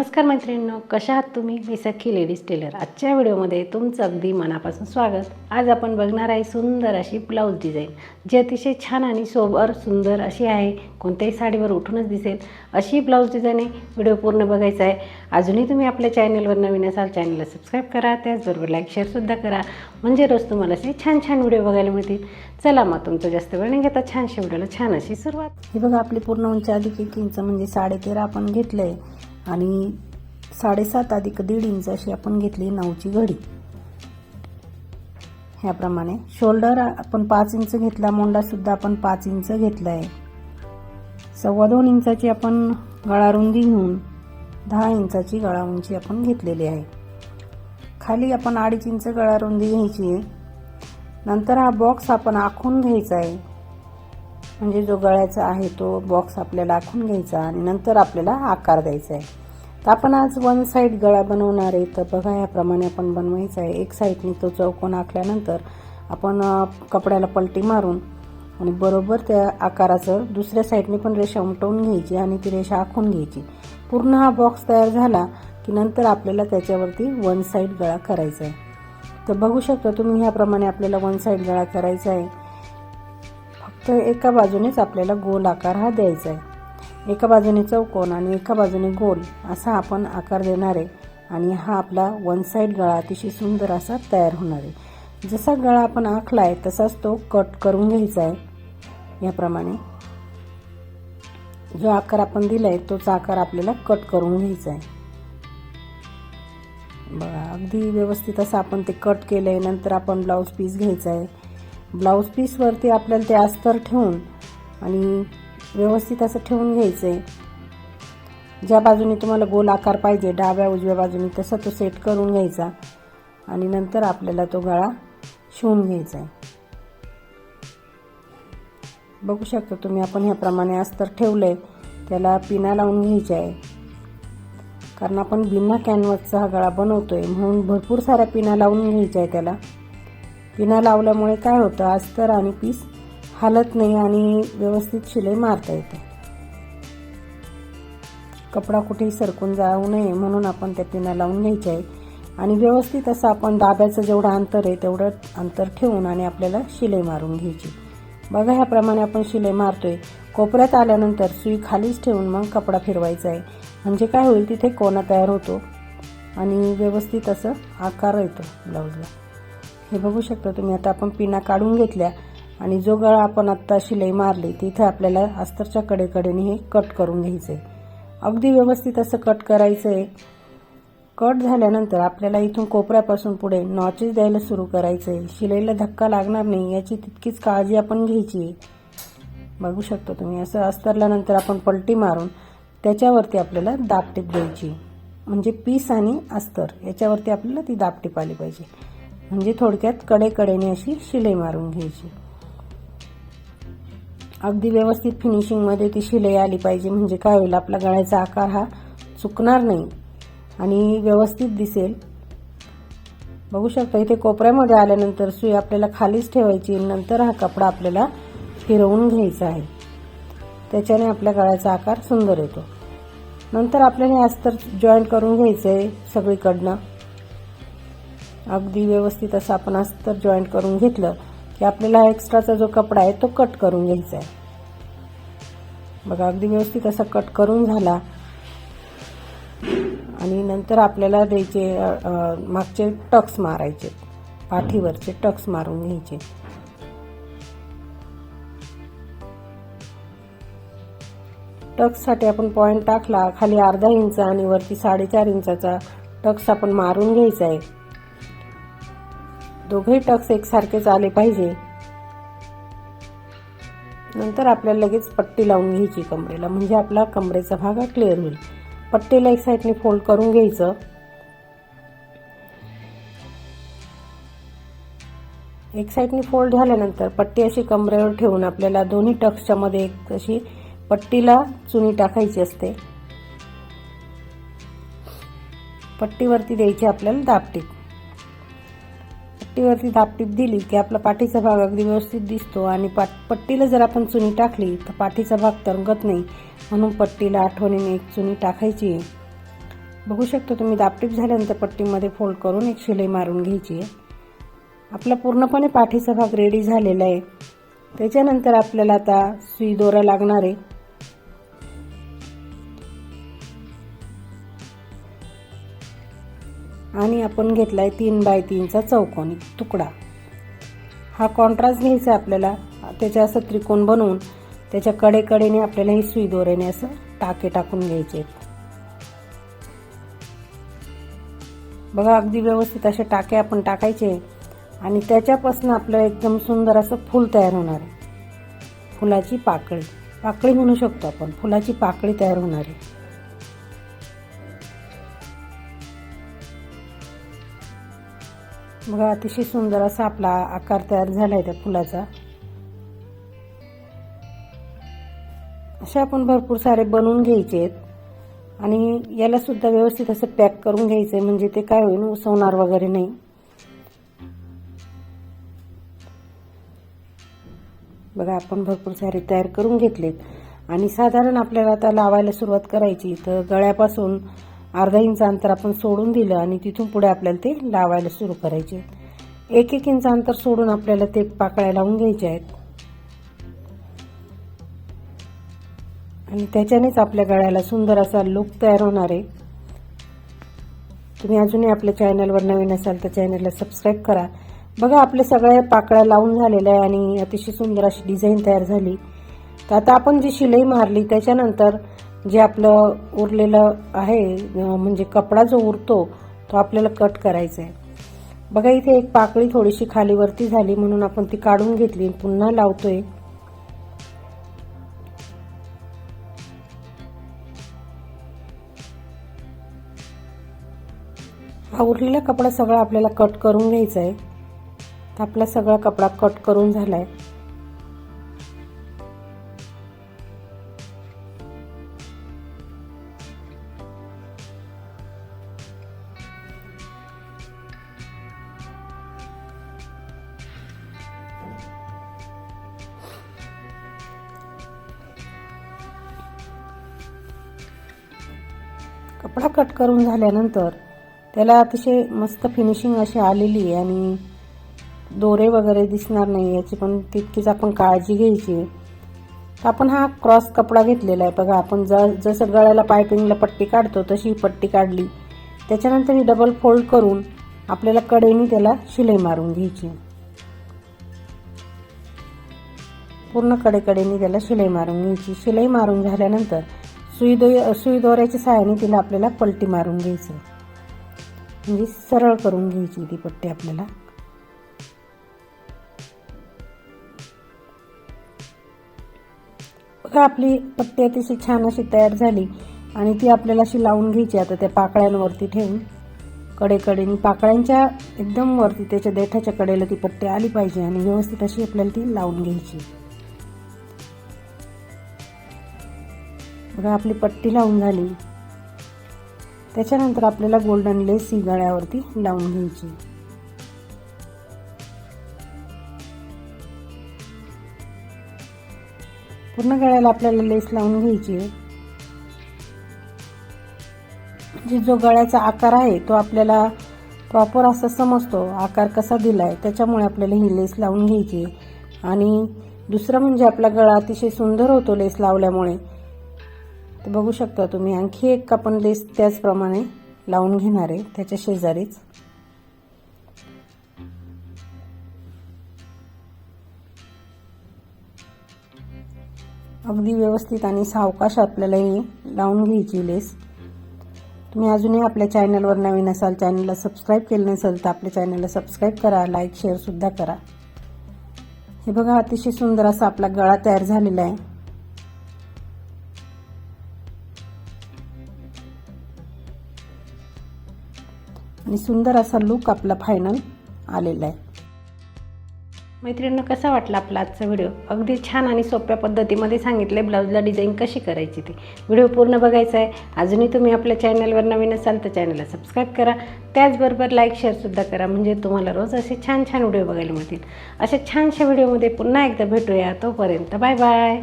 नमस्कार मैत्रिणींनो कशा आहात तुम्ही? मी सखी लेडीज टेलर. आजच्या व्हिडिओमध्ये तुमचं अगदी मनापासून स्वागत. आज आपण बघणार आहे सुंदर अशी ब्लाऊज डिझाईन जी अतिशय छान आणि सोबर सुंदर अशी आहे. कोणत्याही साडीवर उठूनच दिसेल. अशी ब्लाऊज डिझाईन आहे. व्हिडिओ पूर्ण बघायचा आहे. अजूनही तुम्ही आपल्या चॅनलवर नवीन असाल चॅनलला सबस्क्राईब करा. त्याचबरोबर लाईक शेअरसुद्धा करा. म्हणजे रोज तुम्हाला असे छान छान व्हिडिओ बघायला मिळतील. चला मग तुमचं जास्त वेळ नाही घेता छानशा व्हिडिओला छान अशी सुरुवात. ही बघा आपली पूर्ण उंची अधिक एक इंच म्हणजे साडेतेरा आपण घेतलं आहे आणि साडेसात अधिक दीड इंच अशी आपण घेतली नऊची घडी. ह्याप्रमाणे शोल्डर आपण पाच इंच घेतला मोंडासुद्धा आपण पाच इंच घेतला आहे सव्वा दोन इंचाची आपण गळा रुंदी घेऊन दहा इंचाची गळा उंची आपण घेतलेली आहे. खाली आपण अडीच इंच गळा रुंदी घ्यायची आहे. नंतर हा बॉक्स आपण आखून घ्यायचा आहे. म्हणजे जो गळ्याचा आहे तो बॉक्स आपल्याला आखून घ्यायचा आणि नंतर आपल्याला आकार द्यायचा आहे. तर आपण आज वन साईड गळा बनवणार आहे. तर बघा ह्याप्रमाणे आपण बनवायचा आहे. एक साईडनी तो चौकोन आखल्यानंतर आपण कपड्याला पलटी मारून आणि बरोबर त्या आकाराचं दुसऱ्या साईडने पण रेषा उमटवून घ्यायची आणि ती रेषा आखून घ्यायची. पूर्ण हा बॉक्स तयार झाला की नंतर आपल्याला त्याच्यावरती वन साईड गळा करायचा आहे. तर बघू शकता तुम्ही ह्याप्रमाणे आपल्याला वन साईड गळा करायचा आहे. फक्त एका बाजूनेच आपल्याला गोल आकार हा द्यायचा आहे. एका बाजूने चौकोन आणि एका बाजूने गोल असा आपण आकार देणार आहे. आणि हा आपला वन साईड गळा अतिशय सुंदर असा तयार होणार आहे. जसा गळा आपण आखला आहे तसाच तो कट करून घ्यायचा आहे. याप्रमाणे जो आकार आपण दिला आहे तोच आकार आपल्याला कट करून घ्यायचा आहे. बघा अगदी व्यवस्थित असं आपण ते कट केलं आहे नंतर आपण ब्लाऊज पीस घ्यायचा आहे. ब्लाऊज पीसवरती आपल्याला ते अस्तर ठेवून आणि व्यवस्थित असं ठेवून घ्यायचं आहे ज्या बाजूने तुम्हाला गोल आकार पाहिजे डाव्या उजव्या बाजूने तसा तो सेट करून घ्यायचा. आणि नंतर आपल्याला तो गळा शिवून घ्यायचा आहे बघू शकता तुम्ही आपण ह्याप्रमाणे अस्तर ठेवलं आहे त्याला पिना लावून घ्यायची आहे कारण आपण बिना कॅनव्हसचा हा गळा बनवतो आहे म्हणून भरपूर साऱ्या पिना लावून घ्यायच्या आहे त्याला. पिना लावल्यामुळे काय होतं? अस्तर आणि पीस हालत नाही आणि व्यवस्थित शिलाई मारता येते. कपडा कुठेही सरकून जाऊ नये म्हणून आपण त्या पिना लावून घ्यायच्या आहे आणि व्यवस्थित असं आपण दाब्याचं जेवढं अंतर आहे तेवढं अंतर ठेवून आणि आपल्याला शिलाई मारून घ्यायची. बघा ह्याप्रमाणे आपण शिलाई मारतोय. कोपऱ्यात आल्यानंतर सुई खालीच ठेवून मग कपडा फिरवायचा आहे. म्हणजे काय होईल? तिथे कोणा तयार होतो आणि व्यवस्थित असं आकार येतो ब्लाऊजला. हे बघू शकता तुम्ही आता आपण पिना काढून घेतल्या आणि जो गळा आपण आत्ता शिलाई मारली तिथे आपल्याला अस्तरच्या कडेकडेने हे कट करून घ्यायचं आहे अगदी व्यवस्थित असं कट करायचं आहे कट झाल्यानंतर आपल्याला इथून कोपऱ्यापासून पुढे नॉचेस द्यायला सुरू करायचं आहे शिलाईला धक्का लागणार नाही याची तितकीच काळजी आपण घ्यायची. आहे बघू शकता तुम्ही असं अस्तरल्यानंतर आपण पलटी मारून त्याच्यावरती आपल्याला दाबटीप द्यायची. म्हणजे पीस आणि अस्तर याच्यावरती आपल्याला ती दाबटीप आली पाहिजे. म्हणजे थोडक्यात कडेकडेने अशी शिलाई मारून घ्यायची. अगदी व्यवस्थित फिनिशिंगमध्ये ती शिलाई आली पाहिजे म्हणजे काय होईल आपला गळ्याचा आकार हा चुकणार नाही. आणि व्यवस्थित दिसेल. बघू शकता इथे कोपऱ्यामध्ये आल्यानंतर सुई आपल्याला खालीच ठेवायची नंतर हा कपडा आपल्याला फिरवून घ्यायचा आहे. त्याच्याने आपल्या गळ्याचा आकार सुंदर येतो. नंतर आपल्याला हे अस्तर जॉईंट करून घ्यायचं आहे सगळीकडनं. अगदी व्यवस्थित असं आपण अस्तर जॉईंट करून घेतलं की आपल्याला एक्स्ट्राचा जो कपडा आहे तो कट करून घ्यायचा आहे. बघा अगदी व्यवस्थित असा कट करून झाला. आणि नंतर आपल्याला द्यायचे मागचे टक्स मारायचे. पाठीवरचे टक्स मारून घ्यायचे. टक्ससाठी आपण पॉईंट टाकला खाली अर्धा इंच आणि वरती साडेचार इंचाचा टक्स आपण मारून घ्यायचा आहे. दोघेही टक्स एकसारखेच आले पाहिजे. नंतर आपल्याला लगेच पट्टी लावून घ्यायची कमरेला. म्हणजे आपला कमरेचा भाग हा क्लिअर होईल. पट्टीला एक साईडने फोल्ड करून घ्यायचं. एक साईडने फोल्ड झाल्यानंतर पट्टी अशी कमरेवर ठेवून आपल्याला दोन्ही टक्सच्या मध्ये एक अशी पट्टीला चुनी टाकायची असते. पट्टीवरती द्यायची आपल्याला दाबटीप पट्टीवरती धापटीप दिली की आपला पाठीचा भाग अगदी व्यवस्थित दिसतो आणि पाट पट्टीला जर आपण चुनी टाकली तर पाठीचा भाग तरंगत नाही. म्हणून पट्टीला आठवणीने एक चुनी टाकायची बघू शकतो तुम्ही दापटीप झाल्यानंतर पट्टीमध्ये फोल्ड करून एक शिलाई मारून घ्यायची आहे. आपला पूर्णपणे पाठीचा भाग रेडी झालेला आहे. त्याच्यानंतर आपल्याला आता सुई दोरा लागणार आहे. आणि आपण घेतला आहे तीन बाय तीनचा चौकोनी तुकडा. हा कॉन्ट्रास्ट घ्यायचा आपल्याला. त्याच्या असं त्रिकोण बनवून त्याच्या कडेकडेने आपल्याला ही सुई दोऱ्याने असं टाके टाकून घ्यायचे बघा अगदी व्यवस्थित असे टाके आपण टाकायचे आणि त्याच्यापासून आपलं एकदम सुंदर असं फूल तयार होणार आहे. फुलाची पाकळी. पाकळी म्हणू शकतो आपण. फुलाची पाकळी तयार होणार आहे. बघा अतिशय सुंदर असा आपला आकार तयार झाला आहे त्या फुलाचा. असे आपण भरपूर सारे बनवून घ्यायचे आहेत आणि याला सुद्धा व्यवस्थित असं पॅक करून घ्यायचं आहे म्हणजे ते काय होईल उसवणार वगैरे नाही. बघा आपण भरपूर सारे तयार करून घेतलेत. आणि साधारण आपल्याला आता लावायला सुरुवात करायची तर गळ्यापासून अर्धा इंच अंतर आपण सोडून दिलं आणि तिथून पुढे आपल्याला ते लावायला सुरू करायचे. एक एक इंच अंतर सोडून आपल्याला ते पाकळ्या लावून घ्यायचे आहेत. आणि त्याच्यानेच आपल्या गळ्याला सुंदर असा लुक तयार होणार आहे. तुम्ही अजूनही आपल्या चॅनलवर नवीन असाल तर चॅनलला सबस्क्राईब करा. बघा आपले सगळ्या पाकळ्या लावून झालेल्या आहे आणि अतिशय सुंदर अशी डिझाईन तयार झाली. तर आता आपण जी शिलाई मारली त्याच्यानंतर जे आपलं उरलेलं आहे म्हणजे कपडा जो उरतो तो आपल्याला कट करायचा आहे बघा इथे एक पाकळी थोडीशी खालीवरती झाली म्हणून आपण ती काढून घेतली पुन्हा लावतोय. हा उरलेला कपडा सगळा आपल्याला कट करून घ्यायचा आहे तर आपला सगळा कपडा कट करून झालाय. कपडा कट करून झाल्यानंतर त्याला अतिशय मस्त फिनिशिंग अशी आलेली आहे आणि दोरे वगैरे दिसणार नाही याची पण तितकीच आपण काळजी घ्यायची तर आपण हा क्रॉस कपडा घेतलेला आहे. बघा आपण ज जसं गळ्याला पायपिंगला पट्टी काढतो तशी ही पट्टी काढली. त्याच्यानंतर ही डबल फोल्ड करून आपल्याला कडेने त्याला शिलाई मारून घ्यायची पूर्ण कडेकडेने त्याला शिलाई मारून घ्यायची. शिलाई मारून झाल्यानंतर सुई दो सुई दोऱ्याच्या सहाय्याने तिला आपल्याला पलटी मारून घ्यायची. म्हणजे सरळ करून घ्यायची ती पट्टी आपल्याला. बघा आपली पट्टी अतिशय छान अशी तयार झाली आणि ती आपल्याला अशी लावून घ्यायची. आता त्या पाकळ्यांवरती ठेवून कडेकडेने पाकळ्यांच्या एकदम वरती त्याच्या देठाच्या कडेला ती पट्टी आली पाहिजे आणि व्यवस्थित अशी आपल्याला ती लावून घ्यायची. बघा आपली पट्टी लावून झाली. त्याच्यानंतर आपल्याला गोल्डन लेस ही गळ्यावरती लावून घ्यायची. पूर्ण गळ्याला आपल्याला लेस लावून घ्यायची आहे. म्हणजे जो गळ्याचा आकार आहे तो आपल्याला प्रॉपर असा समजतो आकार कसा दिला आहे त्याच्यामुळे आपल्याला ही लेस लावून घ्यायची आणि दुसरं म्हणजे आपला गळा अतिशय सुंदर होतो लेस लावल्यामुळे. तर बघू शकता तुम्ही आणखी एक आपण लेस त्याचप्रमाणे लावून घेणार आहे त्याच्या शेजारीच. अगदी व्यवस्थित आणि सावकाश आपल्याला ही लावून घ्यायची लेस तुम्ही अजूनही आपल्या चॅनलवर नवीन असाल चॅनलला सबस्क्राईब केलं नसेल तर आपल्या चॅनलला सबस्क्राईब करा लाईक शेअरसुद्धा करा. हे बघा अतिशय सुंदर असा आपला गळा तयार झालेला आहे. आणि सुंदर असा लुक आपला फायनल आलेला आहे. मैत्रिणींना कसा वाटला आपला आजचा व्हिडिओ अगदी छान आणि सोप्या पद्धतीमध्ये सांगितले ब्लाऊजला डिझाईन कशी करायची ती. व्हिडिओ पूर्ण बघायचा आहे. अजूनही तुम्ही आपल्या चॅनलवर नवीन असाल तर चॅनलला सबस्क्राईब करा. त्याचबरोबर लाईक शेअरसुद्धा करा. म्हणजे तुम्हाला रोज असे छान छान व्हिडिओ बघायला मिळतील. अशा छानशा व्हिडिओमध्ये पुन्हा एकदा भेटूया. तोपर्यंत बाय बाय